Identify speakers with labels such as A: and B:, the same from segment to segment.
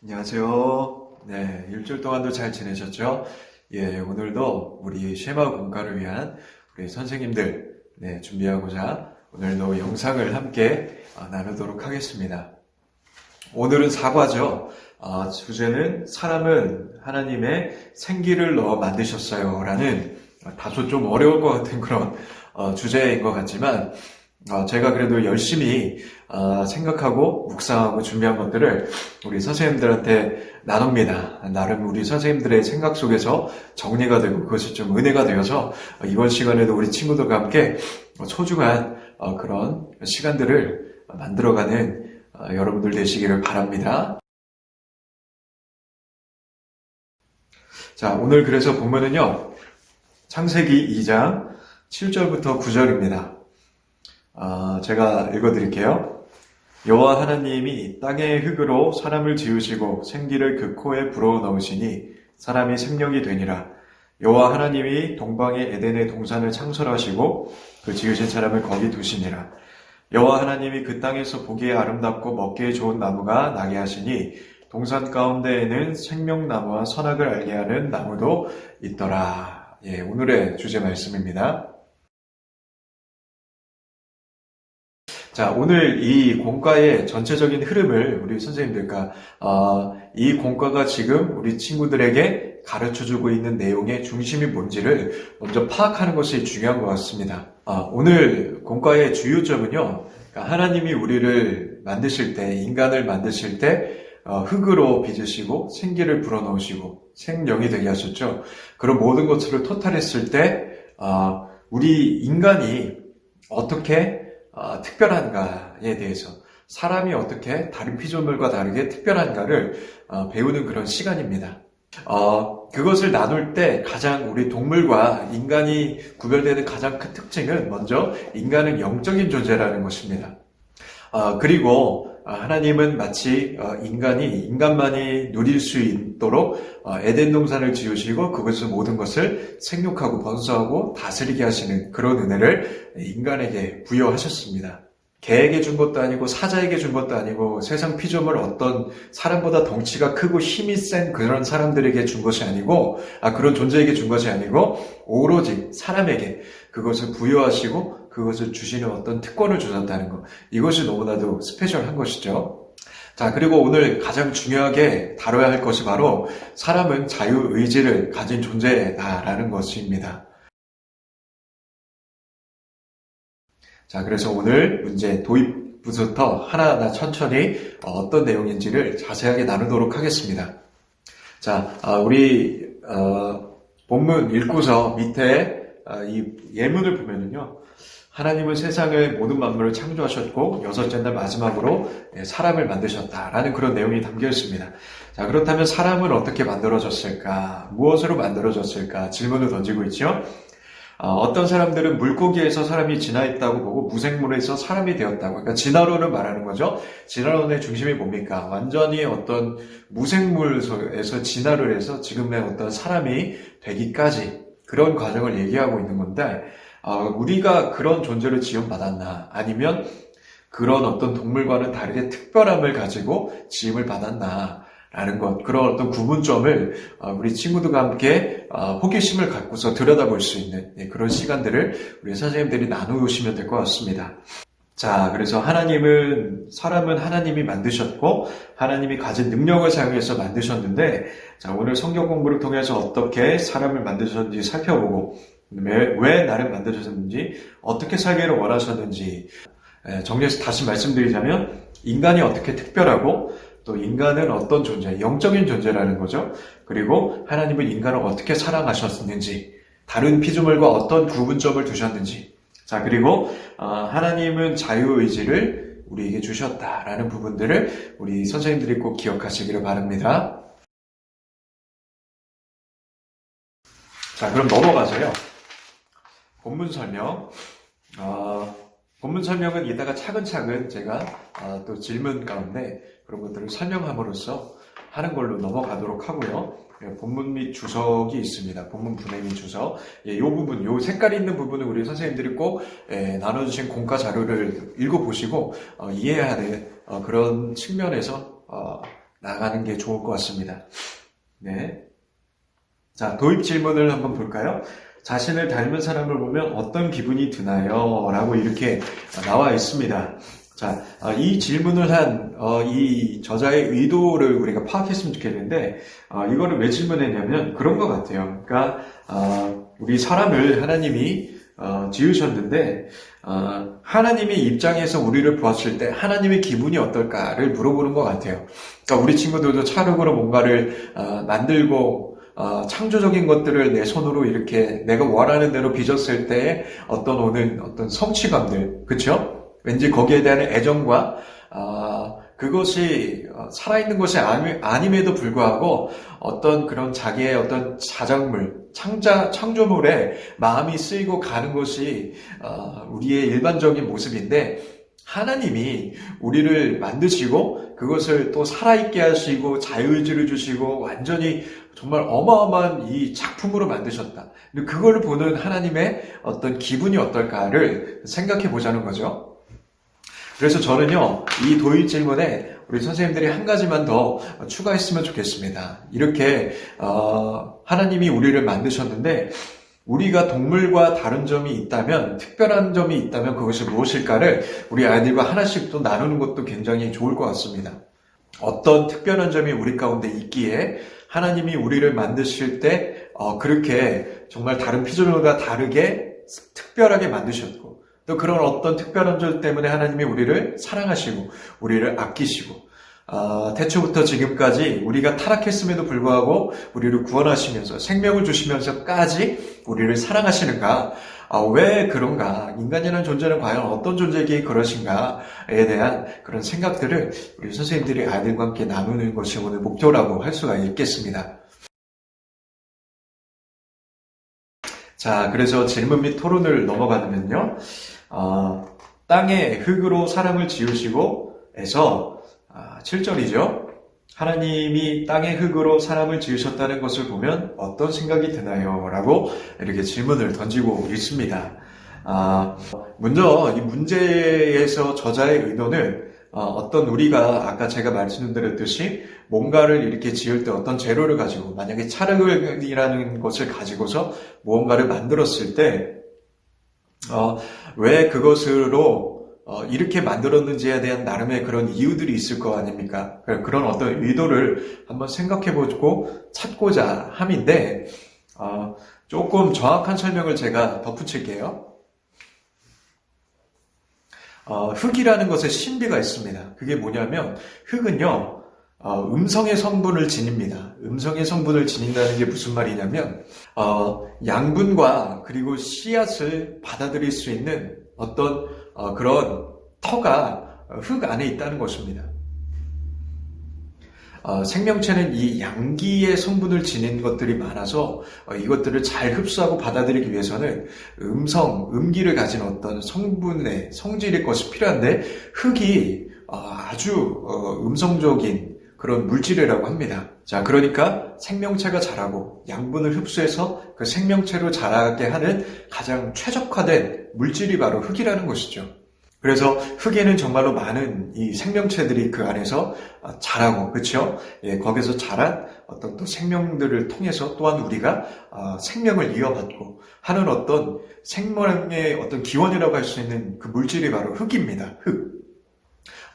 A: 안녕하세요. 네, 일주일 동안도 잘 지내셨죠? 예, 오늘도 우리 쉐마 공과를 위한 우리 선생님들 네, 준비하고자 오늘도 영상을 함께 아, 나누도록 하겠습니다. 오늘은 사과죠. 아, 주제는 사람은 하나님의 생기를 넣어 만드셨어요. 라는 다소 좀 어려울 것 같은 그런 어, 주제인 것 같지만 어, 제가 그래도 열심히 어, 생각하고 묵상하고 준비한 것들을 우리 선생님들한테 나눕니다. 나름 우리 선생님들의 생각 속에서 정리가 되고 그것이 좀 은혜가 되어서 어, 이번 시간에도 우리 친구들과 함께 소중한 어, 그런 시간들을 만들어가는 어, 여러분들 되시기를 바랍니다. 자, 오늘 그래서 보면은요, 창세기 2장 7절부터 9절입니다. 아, 제가 읽어드릴게요. 여호와 하나님이 땅의 흙으로 사람을 지으시고 생기를 그 코에 불어 넣으시니 사람이 생명이 되니라. 여호와 하나님이 동방의 에덴의 동산을 창설하시고 그 지으신 사람을 거기 두시니라. 여호와 하나님이 그 땅에서 보기에 아름답고 먹기에 좋은 나무가 나게 하시니 동산 가운데에는 생명나무와 선악을 알게 하는 나무도 있더라. 예, 오늘의 주제 말씀입니다. 자, 오늘 이 공과의 전체적인 흐름을 우리 선생님들과 어, 이 공과가 지금 우리 친구들에게 가르쳐 주고 있는 내용의 중심이 뭔지를 먼저 파악하는 것이 중요한 것 같습니다. 아, 오늘 공과의 주요점은요, 그러니까 하나님이 우리를 만드실 때, 인간을 만드실 때 어, 흙으로 빚으시고 생기를 불어넣으시고 생명이 되게 하셨죠. 그런 모든 것들을 토탈했을 때 어, 우리 인간이 어떻게 어, 특별한가에 대해서 사람이 어떻게 다른 피조물과 다르게 특별한가를 어, 배우는 그런 시간입니다. 어, 그것을 나눌 때 가장 우리 동물과 인간이 구별되는 가장 큰 특징은 먼저 인간은 영적인 존재라는 것입니다. 어, 그리고 어, 하나님은 마치 어, 인간이 인간만이 누릴 수 있도록 어, 에덴 동산을 지으시고 그것을 모든 것을 생육하고 번성하고 다스리게 하시는 그런 은혜를 인간에게 부여하셨습니다. 개에게 준 것도 아니고 사자에게 준 것도 아니고 세상 피조물 어떤 사람보다 덩치가 크고 힘이 센 그런 사람들에게 준 것이 아니고 아 그런 존재에게 준 것이 아니고 오로지 사람에게 그것을 부여하시고 그것을 주시는 어떤 특권을 주셨다는 것 이것이 너무나도 스페셜한 것이죠. 자 그리고 오늘 가장 중요하게 다뤄야 할 것이 바로 사람은 자유 의지를 가진 존재다라는 것입니다. 자, 그래서 오늘 문제 도입부부터 하나하나 천천히 어떤 내용인지를 자세하게 나누도록 하겠습니다. 자, 아, 우리 어, 본문 읽고서 밑에 아, 이 예문을 보면은요. 하나님은 세상의 모든 만물을 창조하셨고 여섯째 날 마지막으로 예, 사람을 만드셨다라는 그런 내용이 담겨 있습니다. 자, 그렇다면 사람은 어떻게 만들어졌을까? 무엇으로 만들어졌을까? 질문을 던지고 있죠. 어, 떤 사람들은 물고기에서 사람이 진화했다고 보고 무생물에서 사람이 되었다고. 그러니까 진화론을 말하는 거죠. 진화론의 중심이 뭡니까? 완전히 어떤 무생물에서 진화를 해서 지금의 어떤 사람이 되기까지 그런 과정을 얘기하고 있는 건데, 어, 우리가 그런 존재를 지원받았나? 아니면 그런 어떤 동물과는 다르게 특별함을 가지고 지음을 받았나? 라는 것, 그런 어떤 구분점을 어, 우리 친구들과 함께 어, 호기심을 갖고서 들여다볼 수 있는 예, 그런 시간들을 우리 선생님들이 나누시면 될 것 같습니다. 자, 그래서 하나님은, 사람은 하나님이 만드셨고, 하나님이 가진 능력을 사용해서 만드셨는데, 자, 오늘 성경 공부를 통해서 어떻게 사람을 만드셨는지 살펴보고, 왜, 왜 나를 만드셨는지, 어떻게 살기를 원하셨는지, 예, 정리해서 다시 말씀드리자면, 인간이 어떻게 특별하고, 또 인간은 어떤 존재, 영적인 존재라는 거죠. 그리고 하나님은 인간을 어떻게 사랑하셨는지, 다른 피조물과 어떤 구분점을 두셨는지, 자, 그리고 어, 하나님은 자유의지를 우리에게 주셨다라는 부분들을 우리 선생님들이 꼭 기억하시기를 바랍니다. 자, 그럼 넘어가서요. 본문 설명. 어, 본문 설명은 이따가 차근차근 제가 어, 또 질문 가운데 그런 것들을 설명함으로써 하는 걸로 넘어가도록 하고요. 예, 본문 및 주석이 있습니다. 본문 분해 및 주석. 예, 이 부분, 요 색깔이 있는 부분은 우리 선생님들이 꼭 예, 나눠주신 공과 자료를 읽어보시고 어, 이해해야 될 어, 그런 측면에서 어, 나가는 게 좋을 것 같습니다. 네. 자, 도입 질문을 한번 볼까요? 자신을 닮은 사람을 보면 어떤 기분이 드나요? 라고 이렇게 나와 있습니다. 자, 어, 이 질문을 한, 어, 이 저자의 의도를 우리가 파악했으면 좋겠는데, 어, 이거를 왜 질문했냐면 그런 것 같아요. 그러니까, 어, 우리 사람을 하나님이 어, 지으셨는데, 어, 하나님의 입장에서 우리를 보았을 때 하나님의 기분이 어떨까를 물어보는 것 같아요. 그러니까 우리 친구들도 차력으로 뭔가를 어, 만들고, 어, 창조적인 것들을 내 손으로 이렇게 내가 원하는 대로 빚었을 때 어떤 오는 어떤 성취감들, 그쵸? 왠지 거기에 대한 애정과 어, 그것이 살아있는 것이 아님에도 불구하고 어떤 그런 자기의 어떤 자작물, 창자, 창조물에 마음이 쓰이고 가는 것이 어, 우리의 일반적인 모습인데 하나님이 우리를 만드시고 그것을 또 살아있게 하시고 자유의지를 주시고 완전히 정말 어마어마한 이 작품으로 만드셨다. 그걸 보는 하나님의 어떤 기분이 어떨까를 생각해 보자는 거죠. 그래서 저는요, 이 도입 질문에 우리 선생님들이 한 가지만 더 추가했으면 좋겠습니다. 이렇게, 어, 하나님이 우리를 만드셨는데, 우리가 동물과 다른 점이 있다면, 특별한 점이 있다면 그것이 무엇일까를 우리 아이들과 하나씩 또 나누는 것도 굉장히 좋을 것 같습니다. 어떤 특별한 점이 우리 가운데 있기에 하나님이 우리를 만드실 때, 어, 그렇게 정말 다른 피조물과 다르게 특별하게 만드셨고, 또 그런 어떤 특별한 점 때문에 하나님이 우리를 사랑하시고 우리를 아끼시고 어, 태초부터 지금까지 우리가 타락했음에도 불구하고 우리를 구원하시면서 생명을 주시면서까지 우리를 사랑하시는가? 아, 왜 그런가? 인간이라는 존재는 과연 어떤 존재기에 그러신가에 대한 그런 생각들을 우리 선생님들이 아이들과 함께 나누는 것이 오늘 목표라고 할 수가 있겠습니다. 자, 그래서 질문 및 토론을 넘어가면요. 어, 땅에 흙으로 사람을 지으시고 아, 7절이죠. 하나님이 땅의 흙으로 사람을 지으셨다는 것을 보면 어떤 생각이 드나요? 라고 이렇게 질문을 던지고 있습니다. 아, 먼저 이 문제에서 저자의 의도는 어, 떤 우리가 아까 제가 말씀드렸듯이 뭔가를 이렇게 지을 때 어떤 재료를 가지고 만약에 찰흙이라는 것을 가지고서 무언가를 만들었을 때 어, 왜 그것으로 어, 이렇게 만들었는지에 대한 나름의 그런 이유들이 있을 거 아닙니까? 그런 어떤 의도를 한번 생각해보고 찾고자 함인데 어, 조금 정확한 설명을 제가 덧붙일게요. 어, 흙이라는 것에 신비가 있습니다. 그게 뭐냐면 흙은요 어, 음성의 성분을 지닙니다. 음성의 성분을 지닌다는 게 무슨 말이냐면 어, 양분과 그리고 씨앗을 받아들일 수 있는 어떤 어, 그런 터가 흙 안에 있다는 것입니다. 어, 생명체는 이 양기의 성분을 지닌 것들이 많아서 어, 이것들을 잘 흡수하고 받아들이기 위해서는 음성, 음기를 가진 어떤 성분의 성질의 것이 필요한데 흙이 어, 아주 음성적인 그런 물질이라고 합니다. 자, 그러니까 생명체가 자라고 양분을 흡수해서 그 생명체로 자라게 하는 가장 최적화된 물질이 바로 흙이라는 것이죠. 그래서 흙에는 정말로 많은 이 생명체들이 그 안에서 아, 자라고, 그렇죠? 예, 거기서 자란 어떤 또 생명들을 통해서 또한 우리가 아, 생명을 이어받고 하는 어떤 생명의 어떤 기원이라고 할 수 있는 그 물질이 바로 흙입니다. 흙.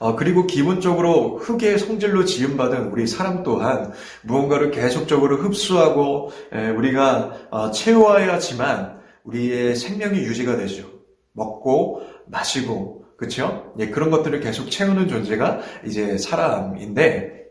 A: 어, 그리고 기본적으로 흙의 성질로 지음받은 우리 사람 또한 무언가를 계속적으로 흡수하고 에, 우리가 어, 채워야지만 우리의 생명이 유지가 되죠. 먹고 마시고 그렇죠? 예, 그런 것들을 계속 채우는 존재가 이제 사람인데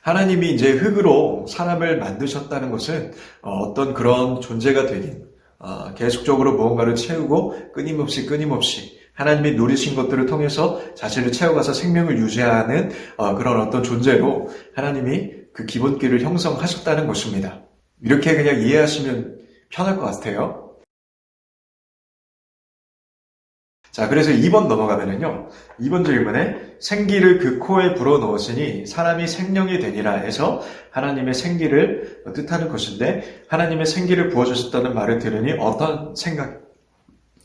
A: 하나님이 이제 흙으로 사람을 만드셨다는 것은 어, 떤 그런 존재가 되긴 어, 계속적으로 무언가를 채우고 끊임없이 끊임없이 하나님이 누리신 것들을 통해서 자신을 채워가서 생명을 유지하는 어, 그런 어떤 존재로 하나님이 그 기본기를 형성하셨다는 것입니다. 이렇게 그냥 이해하시면 편할 것 같아요. 자, 그래서 2번 넘어가면은요, 2번 질문에 생기를 그 코에 불어 넣으시니 사람이 생명이 되니라 해서 하나님의 생기를 뜻하는 것인데, 하나님의 생기를 부어주셨다는 말을 들으니 어떤 생각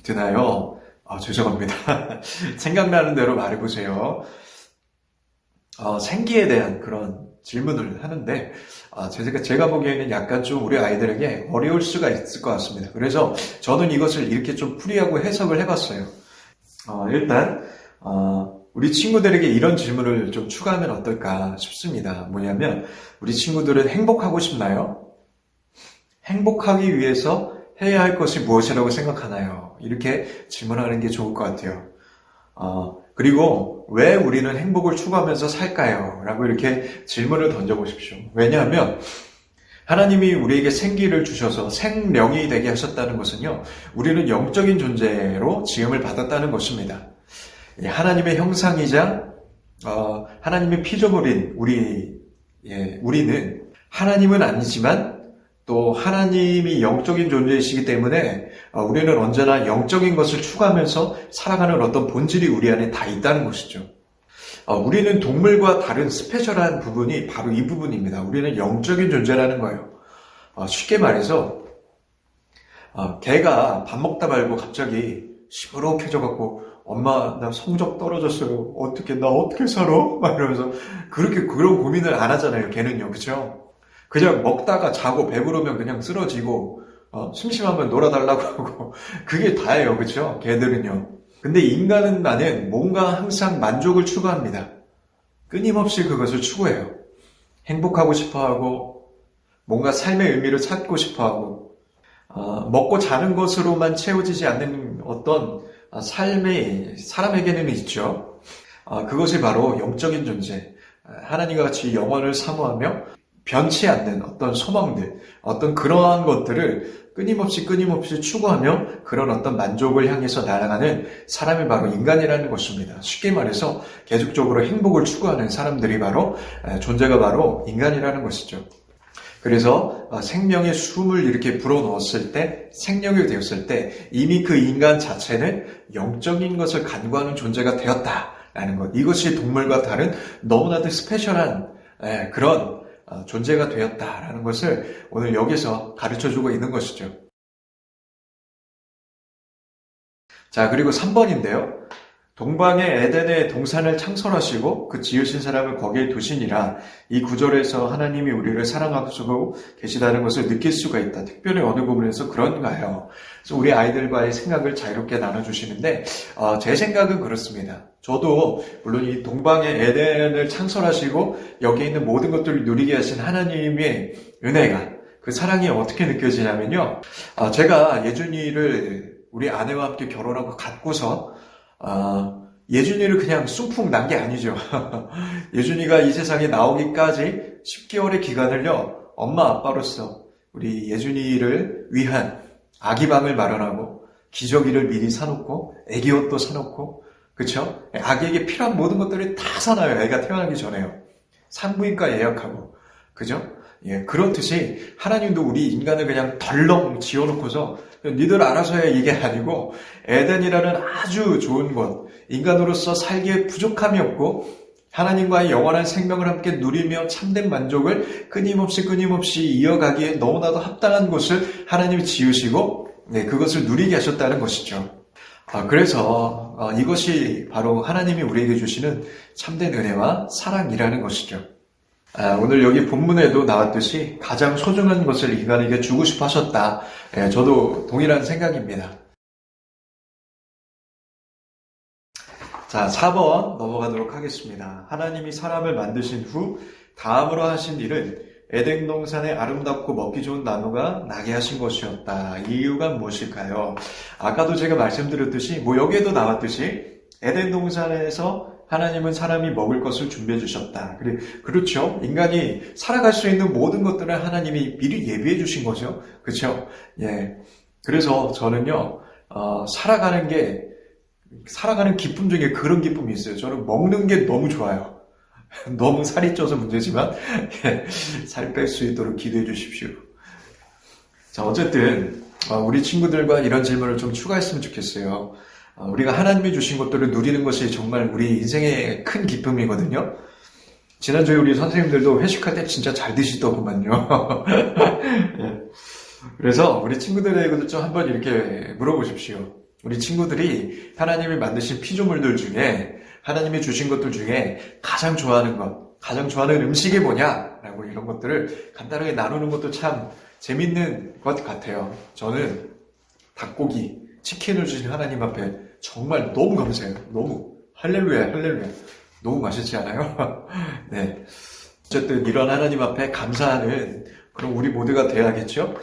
A: 드나요? 아, 죄송합니다. 생각나는 대로 말해보세요. 어, 생기에 대한 그런 질문을 하는데 아, 제가, 제가 보기에는 약간 좀 우리 아이들에게 어려울 수가 있을 것 같습니다. 그래서 저는 이것을 이렇게 좀 풀이하고 해석을 해봤어요. 어, 일단 어, 우리 친구들에게 이런 질문을 좀 추가하면 어떨까 싶습니다. 뭐냐면 우리 친구들은 행복하고 싶나요? 행복하기 위해서 해야 할 것이 무엇이라고 생각하나요? 이렇게 질문하는 게 좋을 것 같아요. 어, 그리고 왜 우리는 행복을 추구하면서 살까요? 라고 이렇게 질문을 던져보십시오. 왜냐하면 하나님이 우리에게 생기를 주셔서 생명이 되게 하셨다는 것은요, 우리는 영적인 존재로 지음을 받았다는 것입니다. 하나님의 형상이자 어, 하나님의 피조물인 우리 예, 우리는 하나님은 아니지만 또 하나님이 영적인 존재이시기 때문에 어, 우리는 언제나 영적인 것을 추구하면서 살아가는 어떤 본질이 우리 안에 다 있다는 것이죠. 어, 우리는 동물과 다른 스페셜한 부분이 바로 이 부분입니다. 우리는 영적인 존재라는 거예요. 어, 쉽게 말해서 개가 밥 먹다 말고 갑자기 시무룩해져 갖고 엄마 나 성적 떨어졌어요. 어떻게 나 어떻게 살아? 막 이러면서 그렇게 그런 고민을 안 하잖아요. 걔는요, 그죠? 그냥 먹다가 자고 배부르면 그냥 쓰러지고 어, 심심하면 놀아달라고 하고 그게 다예요, 그죠? 걔들은요. 근데 인간은 나는 뭔가 항상 만족을 추구합니다. 끊임없이 그것을 추구해요. 행복하고 싶어하고 뭔가 삶의 의미를 찾고 싶어하고 어, 먹고 자는 것으로만 채워지지 않는 어떤 아, 삶이 사람에게는 있죠. 아, 그것이 바로 영적인 존재, 하나님과 같이 영원을 사모하며 변치 않는 어떤 소망들, 어떤 그러한 것들을 끊임없이 끊임없이 추구하며 그런 어떤 만족을 향해서 날아가는 사람이 바로 인간이라는 것입니다. 쉽게 말해서 계속적으로 행복을 추구하는 사람들이 바로 존재가 바로 인간이라는 것이죠. 그래서 어, 생명의 숨을 이렇게 불어넣었을 때, 생명이 되었을 때 이미 그 인간 자체는 영적인 것을 간구하는 존재가 되었다라는 것. 이것이 동물과 다른 너무나도 스페셜한 예, 그런 어, 존재가 되었다라는 것을 오늘 여기서 가르쳐 주고 있는 것이죠. 자, 그리고 3번인데요. 동방의 에덴의 동산을 창설하시고 그 지으신 사람을 거기에 두시니라 이 구절에서 하나님이 우리를 사랑하고 계시다는 것을 느낄 수가 있다. 특별히 어느 부분에서 그런가요? 그래서 우리 아이들과의 생각을 자유롭게 나눠주시는데 어, 제 생각은 그렇습니다. 저도 물론 이 동방의 에덴을 창설하시고 여기에 있는 모든 것들을 누리게 하신 하나님의 은혜가 그 사랑이 어떻게 느껴지냐면요. 어, 제가 예준이를 우리 아내와 함께 결혼하고 갖고서 아, 예준이를 그냥 쑥풍 난 게 아니죠. 예준이가 이 세상에 나오기까지 10개월의 기간을요, 엄마 아빠로서 우리 예준이를 위한 아기방을 마련하고, 기저귀를 미리 사놓고, 애기 옷도 사놓고, 그쵸? 아기에게 필요한 모든 것들을 다 사놔요. 애가 태어나기 전에요. 산부인과 예약하고, 그죠? 예, 그렇듯이 하나님도 우리 인간을 그냥 덜렁 지어놓고서 니들 알아서 해 이게 아니고 에덴이라는 아주 좋은 곳, 인간으로서 살기에 부족함이 없고 하나님과의 영원한 생명을 함께 누리며 참된 만족을 끊임없이 끊임없이 이어가기에 너무나도 합당한 곳을 하나님이 지으시고 네, 그것을 누리게 하셨다는 것이죠. 아, 그래서 어, 이것이 바로 하나님이 우리에게 주시는 참된 은혜와 사랑이라는 것이죠. 아, 오늘 여기 본문에도 나왔듯이 가장 소중한 것을 인간에게 주고 싶어 하셨다. 예, 저도 동일한 생각입니다. 자, 4번 넘어가도록 하겠습니다. 하나님이 사람을 만드신 후 다음으로 하신 일은 에덴 동산에 아름답고 먹기 좋은 나무가 나게 하신 것이었다. 이유가 무엇일까요? 아까도 제가 말씀드렸듯이 뭐 여기에도 나왔듯이 에덴 동산에서 하나님은 사람이 먹을 것을 준비해 주셨다. 그래, 그렇죠. 인간이 살아갈 수 있는 모든 것들을 하나님이 미리 예비해 주신 거죠. 그렇죠. 예. 그래서 저는요, 어, 살아가는 게, 살아가는 기쁨 중에 그런 기쁨이 있어요. 저는 먹는 게 너무 좋아요. 너무 살이 쪄서 문제지만, 예, 살 뺄 수 있도록 기도해 주십시오. 자, 어쨌든, 어, 우리 친구들과 이런 질문을 좀 추가했으면 좋겠어요. 어, 우리가 하나님이 주신 것들을 누리는 것이 정말 우리 인생의 큰 기쁨이거든요. 지난주에 우리 선생님들도 회식할 때 진짜 잘 드시더구만요. 예. 그래서 우리 친구들에게도 좀 한번 이렇게 물어보십시오. 우리 친구들이 하나님이 만드신 피조물들 중에 하나님이 주신 것들 중에 가장 좋아하는 것, 가장 좋아하는 음식이 뭐냐라고 이런 것들을 간단하게 나누는 것도 참 재밌는 것 같아요. 저는 닭고기, 치킨을 주신 하나님 앞에 정말 너무 감사해요. 너무 할렐루야, 할렐루야. 너무 맛있지 않아요? 네. 어쨌든 이런 하나님 앞에 감사하는 그런 우리 모두가 돼야겠죠?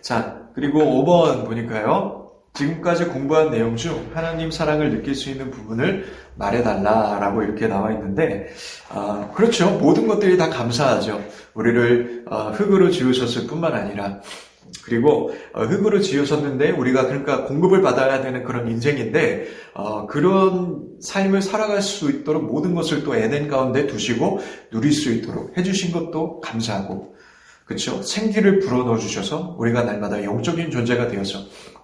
A: 자, 그리고 5번 보니까요. 지금까지 공부한 내용 중 하나님 사랑을 느낄 수 있는 부분을 말해달라라고 이렇게 나와 있는데, 아, 그렇죠. 모든 것들이 다 감사하죠. 우리를 어, 흙으로 지으셨을 뿐만 아니라, 그리고 어, 흙으로 지으셨는데 우리가 그러니까 공급을 받아야 되는 그런 인생인데 어, 그런 삶을 살아갈 수 있도록 모든 것을 또 에덴 가운데 두시고 누릴 수 있도록 해주신 것도 감사하고 그렇죠 생기를 불어넣어 주셔서 우리가 날마다 영적인 존재가 되어서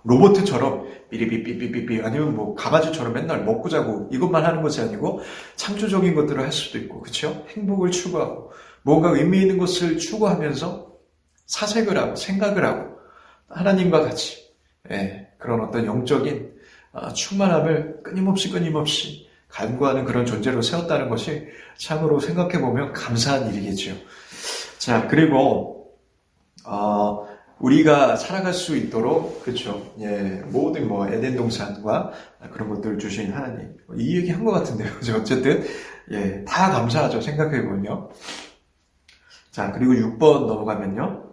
A: 로봇처럼 삐리삐삐삐삐삐 아니면 뭐 강아지처럼 맨날 먹고 자고 이것만 하는 것이 아니고 창조적인 것들을 할 수도 있고 그렇죠 행복을 추구하고 뭔가 의미 있는 것을 추구하면서 사색을 하고 생각을 하고 하나님과 같이 예, 그런 어떤 영적인 아, 충만함을 끊임없이 끊임없이 간구하는 그런 존재로 세웠다는 것이 참으로 생각해 보면 감사한 일이겠죠. 자 그리고 어, 우리가 살아갈 수 있도록 그렇죠. 예, 모든 뭐 에덴 동산과 그런 것들을 주신 하나님 이 얘기 한 것 같은데요. 어쨌든 예, 다 감사하죠. 생각해 보면요. 자 그리고 6번 넘어가면요.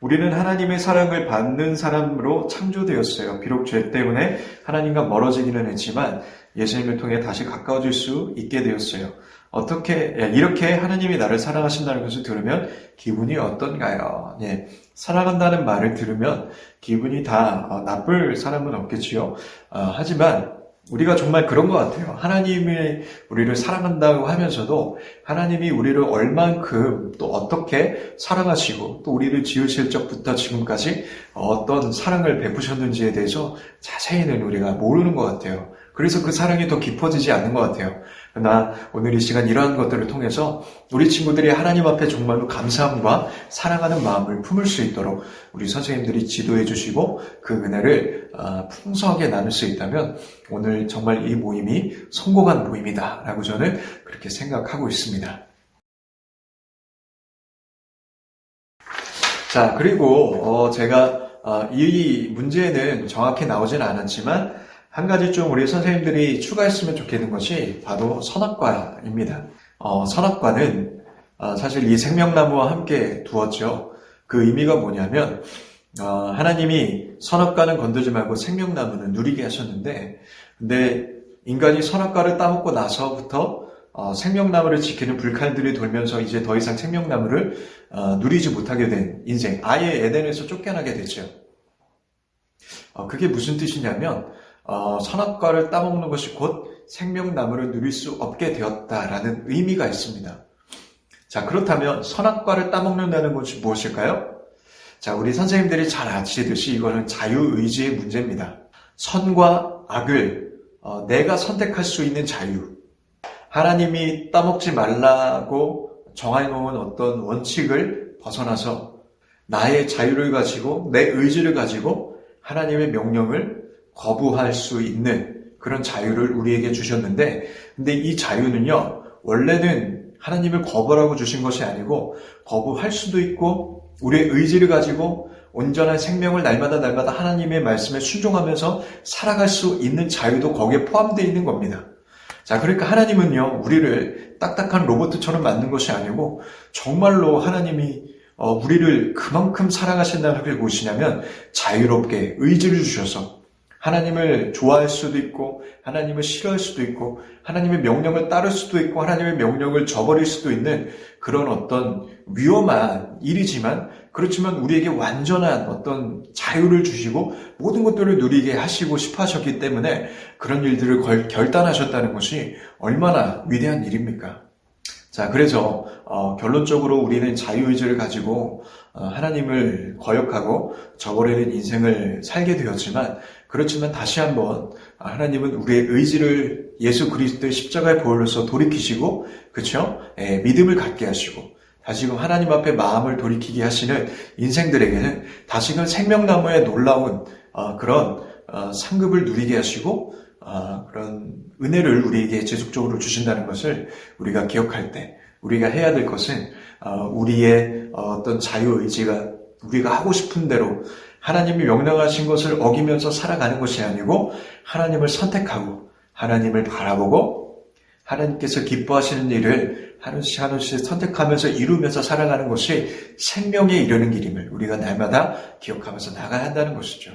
A: 우리는 하나님의 사랑을 받는 사람으로 창조되었어요. 비록 죄 때문에 하나님과 멀어지기는 했지만 예수님을 통해 다시 가까워질 수 있게 되었어요. 어떻게 예, 이렇게 하나님이 나를 사랑하신다는 것을 들으면 기분이 어떤가요? 예, 사랑한다는 말을 들으면 기분이 다 어, 나쁠 사람은 없겠지요. 어, 하지만 우리가 정말 그런 것 같아요. 하나님이 우리를 사랑한다고 하면서도 하나님이 우리를 얼만큼 또 어떻게 사랑하시고 또 우리를 지으실 적부터 지금까지 어떤 사랑을 베푸셨는지에 대해서 자세히는 우리가 모르는 것 같아요. 그래서 그 사랑이 더 깊어지지 않는 것 같아요. 그러나 오늘 이 시간 이러한 것들을 통해서 우리 친구들이 하나님 앞에 정말로 감사함과 사랑하는 마음을 품을 수 있도록 우리 선생님들이 지도해 주시고 그 은혜를 아, 풍성하게 나눌 수 있다면 오늘 정말 이 모임이 성공한 모임이다라고 저는 그렇게 생각하고 있습니다. 자, 그리고 어, 제가 어, 이 문제는 정확히 나오진 않았지만 한 가지 좀 우리 선생님들이 추가했으면 좋겠는 것이 바로 선악과입니다. 어, 선악과는 어, 사실 이 생명나무와 함께 두었죠. 그 의미가 뭐냐면 어, 하나님이 선악과는 건들지 말고 생명나무는 누리게 하셨는데 근데 인간이 선악과를 따먹고 나서부터 어, 생명나무를 지키는 불칼들이 돌면서 이제 더 이상 생명나무를 어, 누리지 못하게 된 인생, 아예 에덴에서 쫓겨나게 되죠. 어, 그게 무슨 뜻이냐면 어, 선악과를 따먹는 것이 곧 생명나무를 누릴 수 없게 되었다라는 의미가 있습니다. 자, 그렇다면 선악과를 따먹는다는 것이 무엇일까요? 자, 우리 선생님들이 잘 아시듯이 이거는 자유의지의 문제입니다. 선과 악을 어, 내가 선택할 수 있는 자유. 하나님이 따먹지 말라고 정해놓은 어떤 원칙을 벗어나서 나의 자유를 가지고 내 의지를 가지고 하나님의 명령을 거부할 수 있는 그런 자유를 우리에게 주셨는데, 근데 이 자유는요, 원래는 하나님을 거부하고 주신 것이 아니고, 거부할 수도 있고, 우리의 의지를 가지고 온전한 생명을 날마다 날마다 하나님의 말씀에 순종하면서 살아갈 수 있는 자유도 거기에 포함되어 있는 겁니다. 자, 그러니까 하나님은요, 우리를 딱딱한 로봇처럼 만든 것이 아니고, 정말로 하나님이 어, 우리를 그만큼 사랑하신다는 걸 보시냐면, 자유롭게 의지를 주셔서, 하나님을 좋아할 수도 있고, 하나님을 싫어할 수도 있고, 하나님의 명령을 따를 수도 있고, 하나님의 명령을 저버릴 수도 있는 그런 어떤 위험한 일이지만, 그렇지만 우리에게 완전한 어떤 자유를 주시고, 모든 것들을 누리게 하시고 싶어 하셨기 때문에 그런 일들을 걸, 결단하셨다는 것이 얼마나 위대한 일입니까? 자, 그래서 어, 결론적으로 우리는 자유의지를 가지고 어, 하나님을 거역하고 저버리는 인생을 살게 되었지만 그렇지만 다시 한번 하나님은 우리의 의지를 예수 그리스도의 십자가의 보혈로서 돌이키시고 그렇죠? 예, 믿음을 갖게 하시고 다시금 하나님 앞에 마음을 돌이키게 하시는 인생들에게는 다시금 생명나무의 놀라운 어, 그런 어, 상급을 누리게 하시고 아, 그런 은혜를 우리에게 지속적으로 주신다는 것을 우리가 기억할 때 우리가 해야 될 것은 어, 우리의 어떤 자유 의지가 우리가 하고 싶은 대로 하나님이 명령하신 것을 어기면서 살아가는 것이 아니고 하나님을 선택하고 하나님을 바라보고 하나님께서 기뻐하시는 일을 하루씩 하루씩 선택하면서 이루면서 살아가는 것이 생명에 이르는 길임을 우리가 날마다 기억하면서 나가야 한다는 것이죠.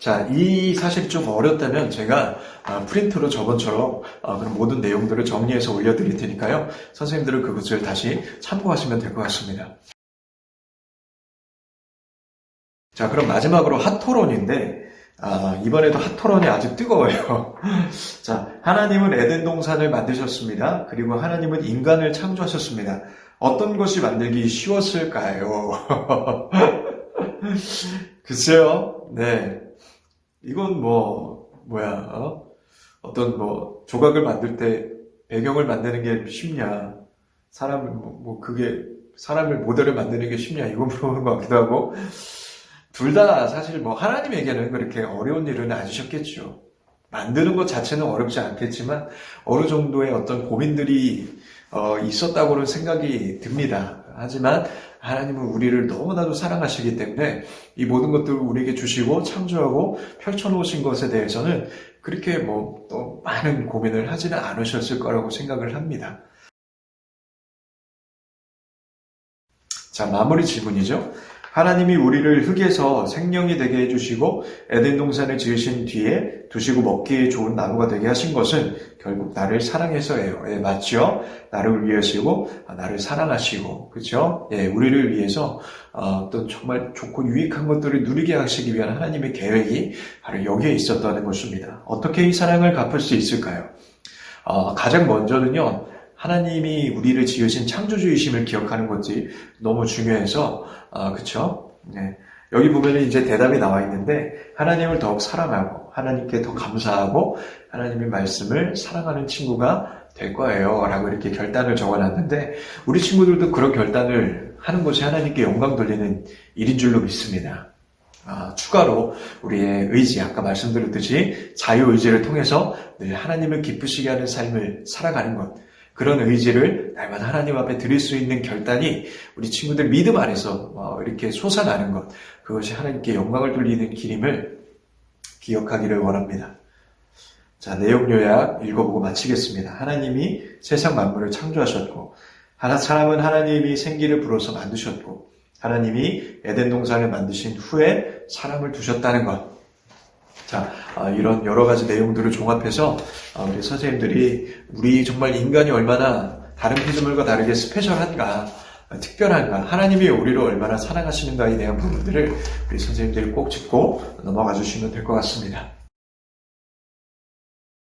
A: 자, 이 사실이 좀 어렵다면 제가 아, 프린트로 저번처럼 아, 그런 모든 내용들을 정리해서 올려드릴 테니까요. 선생님들은 그것을 다시 참고하시면 될 것 같습니다. 자, 그럼 마지막으로 핫토론인데, 아, 이번에도 핫토론이 아주 뜨거워요. 자, 하나님은 에덴 동산을 만드셨습니다. 그리고 하나님은 인간을 창조하셨습니다. 어떤 것이 만들기 쉬웠을까요? 글쎄요, 네. 이건 뭐, 뭐야, 어? 어떤 뭐, 조각을 만들 때 배경을 만드는 게 쉽냐. 사람을, 뭐, 뭐 그게, 사람을 모델을 만드는 게 쉽냐. 이거 물어보는 것 같기도 하고. 둘 다 사실 뭐 하나님에게는 그렇게 어려운 일은 아니셨겠죠. 만드는 것 자체는 어렵지 않겠지만 어느 정도의 어떤 고민들이 어, 있었다고는 생각이 듭니다. 하지만 하나님은 우리를 너무나도 사랑하시기 때문에 이 모든 것들을 우리에게 주시고 창조하고 펼쳐놓으신 것에 대해서는 그렇게 뭐 또 많은 고민을 하지는 않으셨을 거라고 생각을 합니다. 자, 마무리 질문이죠. 하나님이 우리를 흙에서 생명이 되게 해주시고 에덴 동산을 지으신 뒤에 두시고 먹기에 좋은 나무가 되게 하신 것은 결국 나를 사랑해서예요. 예, 맞죠? 나를 위하시고 아, 나를 사랑하시고 그렇죠? 예, 우리를 위해서 어, 또 정말 좋고 유익한 것들을 누리게 하시기 위한 하나님의 계획이 바로 여기에 있었다는 것입니다. 어떻게 이 사랑을 갚을 수 있을까요? 어, 가장 먼저는요. 하나님이 우리를 지으신 창조주의심을 기억하는 것이 너무 중요해서 아, 그쵸? 네. 여기 보면은 이제 대답이 나와 있는데, 하나님을 더욱 사랑하고, 하나님께 더 감사하고, 하나님의 말씀을 사랑하는 친구가 될 거예요. 라고 이렇게 결단을 적어 놨는데, 우리 친구들도 그런 결단을 하는 것이 하나님께 영광 돌리는 일인 줄로 믿습니다. 아, 추가로 우리의 의지, 아까 말씀드렸듯이 자유 의지를 통해서 늘 하나님을 기쁘시게 하는 삶을 살아가는 것, 그런 의지를 날마다 하나님 앞에 드릴 수 있는 결단이 우리 친구들 믿음 안에서 어, 이렇게 솟아나는 것, 그것이 하나님께 영광을 돌리는 길임을 기억하기를 원합니다. 자, 내용 요약 읽어보고 마치겠습니다. 하나님이 세상 만물을 창조하셨고, 하나 사람은 하나님이 생기를 불어서 만드셨고, 하나님이 에덴 동산을 만드신 후에 사람을 두셨다는 것. 자, 아, 이런 여러 가지 내용들을 종합해서 아, 우리 선생님들이 우리 정말 인간이 얼마나 다른 피조물과 다르게 스페셜한가, 특별한가, 하나님이 우리를 얼마나 사랑하시는가에 대한 부분들을 우리 선생님들이 꼭 짚고 넘어가 주시면 될 것 같습니다.